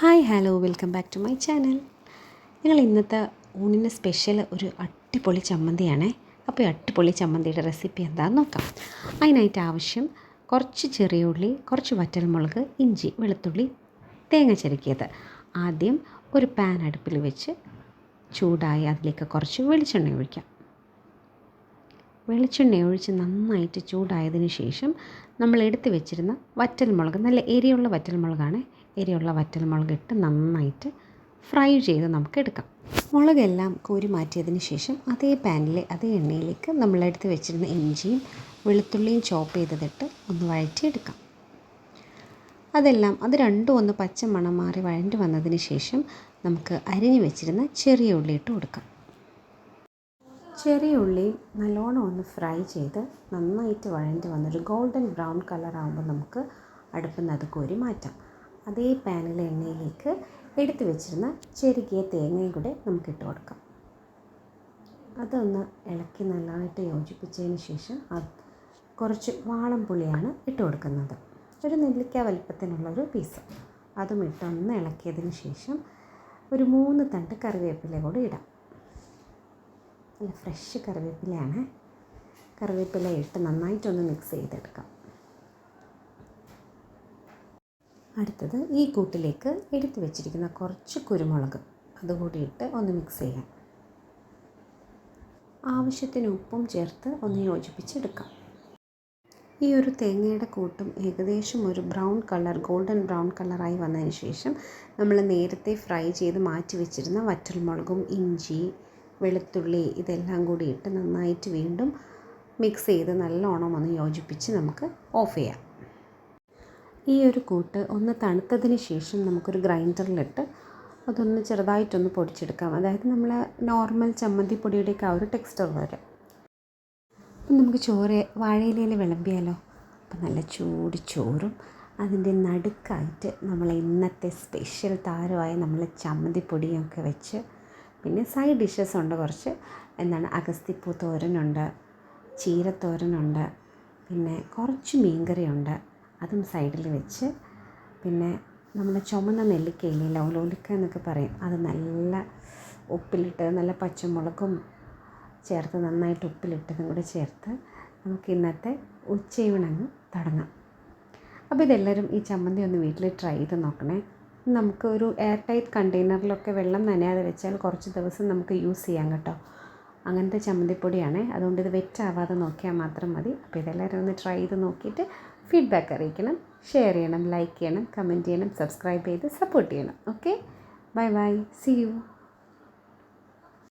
Hi hello welcome back to my channel. ഞങ്ങൾ ഇന്നത്തെ ഊണിന് സ്പെഷ്യൽ ഒരു അട്ടിപ്പൊളി ചമ്മന്തിയാണ്. അപ്പോൾ ഈ അട്ടിപ്പൊളി ചമ്മന്തിയുടെ റെസിപ്പി എന്താണെന്ന് നോക്കാം. അതിനായിട്ട് ആവശ്യം കുറച്ച് ചെറിയ ഉള്ളി കുറച്ച് വറ്റൽമുളക് ഇഞ്ചി വെളുത്തുള്ളി തേങ്ങ ചിരക്കിയത്. ആദ്യം ഒരു പാൻ അടുപ്പിൽ വെച്ച് ചൂടായി അതിലേക്ക് കുറച്ച് വെളിച്ചെണ്ണ ഒഴിക്കാം. വെളിച്ചെണ്ണ ഒഴിച്ച് നന്നായിട്ട് ചൂടായതിനു ശേഷം നമ്മൾ എടുത്ത് വെച്ചിരുന്ന വറ്റൽ മുളക് നല്ല എരിയുള്ള വറ്റൽമുളകാണ്. എരിയുള്ള വറ്റൽമുളക് ഇട്ട് നന്നായിട്ട് ഫ്രൈ ചെയ്ത് നമുക്ക് എടുക്കാം. മുളകെല്ലാം കോരി മാറ്റിയതിന് ശേഷം അതേ പാനിൽ അതേ എണ്ണയിലേക്ക് നമ്മൾ എടുത്ത് വെച്ചിരുന്ന ഇഞ്ചിയും വെളുത്തുള്ളിയും ചോപ്പ് ചെയ്തതിട്ട് ഒന്ന് വഴറ്റിയെടുക്കാം. അതെല്ലാം അത് രണ്ടും ഒന്ന് പച്ച മണം മാറി വഴണ്ടി വന്നതിന് ശേഷം നമുക്ക് അരിഞ്ഞു വെച്ചിരുന്ന ചെറിയ ഉള്ളി ഇട്ട് കൊടുക്കാം. ചെറിയ ഉള്ളി നല്ലോണം ഒന്ന് ഫ്രൈ ചെയ്ത് നന്നായിട്ട് വഴഞ്ഞ് വന്നൊരു ഗോൾഡൻ ബ്രൗൺ കളർ ആകുമ്പോൾ നമുക്ക് അടുപ്പിൽ അത് കോരി മാറ്റാം. അതേ പാനിലെ എണ്ണയിലേക്ക് എടുത്തു വെച്ചിരുന്ന ചെറുകിയ തേങ്ങയും കൂടെ നമുക്ക് ഇട്ട് കൊടുക്കാം. അതൊന്ന് ഇളക്കി നന്നായിട്ട് യോജിപ്പിച്ചതിന് ശേഷം അത് കുറച്ച് വാളംപുളിയാണ് ഇട്ട് കൊടുക്കുന്നത്. ഒരു നെല്ലിക്ക വലിപ്പത്തിനുള്ളൊരു പീസ് അതും ഇട്ടൊന്ന് ഇളക്കിയതിന് ശേഷം ഒരു മൂന്ന് തണ്ട് കറിവേപ്പില കൂടെ ഇടാം. നല്ല ഫ്രഷ് കറിവേപ്പിലയാണ്. കറിവേപ്പില ഇട്ട് നന്നായിട്ടൊന്ന് മിക്സ് ചെയ്തെടുക്കാം. അടുത്തത് ഈ കൂട്ടിലേക്ക് എടുത്തു വെച്ചിരിക്കുന്ന കുറച്ച് കുരുമുളക് അതുകൂടി ഇട്ട് ഒന്ന് മിക്സ് ചെയ്യാം. ആവശ്യത്തിന് ഉപ്പും ചേർത്ത് ഒന്ന് യോജിപ്പിച്ചെടുക്കാം. ഈ ഒരു തേങ്ങയുടെ കൂട്ടും ഏകദേശം ഒരു ബ്രൗൺ കളർ ഗോൾഡൻ ബ്രൗൺ കളറായി വന്നതിന് ശേഷം നമ്മൾ നേരത്തെ ഫ്രൈ ചെയ്ത് മാറ്റി വെച്ചിരുന്ന വറ്റൽമുളകും ഇഞ്ചി വെളുത്തുള്ളി ഇതെല്ലാം കൂടി ഇട്ട് നന്നായിട്ട് വീണ്ടും മിക്സ് ചെയ്ത് നല്ലോണം ഒന്ന് യോജിപ്പിച്ച് നമുക്ക് ഓഫ് ചെയ്യാം. ഈ ഒരു കൂട്ട് ഒന്ന് തണുത്തതിന് ശേഷം നമുക്കൊരു ഗ്രൈൻഡറിലിട്ട് അതൊന്ന് ചെറുതായിട്ടൊന്ന് പൊടിച്ചെടുക്കാം. അതായത് നമ്മൾ നോർമൽ ചമ്മന്തി പൊടിയുടെയൊക്കെ ആ ഒരു ടെക്സ്റ്റർ വരും. അപ്പം നമുക്ക് ചോറ് വാഴയിലയിൽ വിളമ്പിയാലോ? അപ്പം നല്ല ചൂട് ചോറും അതിന്റെ നടുക്കായിട്ട് നമ്മൾ ഇന്നത്തെ സ്പെഷ്യൽ താരമായ നമ്മൾ ചമ്മന്തിപ്പൊടിയൊക്കെ വെച്ച് പിന്നെ സൈഡ് ഡിഷസ് ഉണ്ട് കുറച്ച്. എന്താണ്? അഗസ്തിപ്പൂ തോരനുണ്ട് ചീരത്തോരനുണ്ട് പിന്നെ കുറച്ച് മീൻകറിയുണ്ട് അതും സൈഡിൽ വെച്ച്. പിന്നെ നമ്മുടെ ചുമന്ന നെല്ലിക്കയില്ലേ ലൗലോലിക്ക എന്നൊക്കെ പറയും. അത് നല്ല ഉപ്പിലിട്ട് നല്ല പച്ചമുളകും ചേർത്ത് നന്നായിട്ട് ഉപ്പിലിട്ടതും കൂടെ ചേർത്ത് നമുക്ക് ഇന്നത്തെ ഉച്ചയൂണങ്ങ് തുടങ്ങാം. അപ്പോൾ ഇതെല്ലാവരും ഈ ചമ്മന്തി ഒന്ന് വീട്ടിൽ ട്രൈ ചെയ്ത് നോക്കണേ. നമുക്ക് ഒരു എയർ ടൈറ്റ് കണ്ടെയ്നറിലൊക്കെ വെള്ളം നനയാതെ വെച്ചാൽ കുറച്ച് ദിവസം നമുക്ക് യൂസ് ചെയ്യാം കേട്ടോ. അങ്ങനത്തെ ചമ്മന്തിപ്പൊടിയാണ്. അതുകൊണ്ട് ഇത് വെറ്റാവാതെ നോക്കിയാൽ മാത്രം മതി. അപ്പോൾ ഇതെല്ലാവരും ഒന്ന് ട്രൈ ചെയ്ത് നോക്കിയിട്ട് ഫീഡ്ബാക്ക് അറിയിക്കണം. ഷെയർ ചെയ്യണം ലൈക്ക് ചെയ്യണം കമന്റ് ചെയ്യണം സബ്സ്ക്രൈബ് ചെയ്ത് സപ്പോർട്ട് ചെയ്യണം. Okay bye bye see you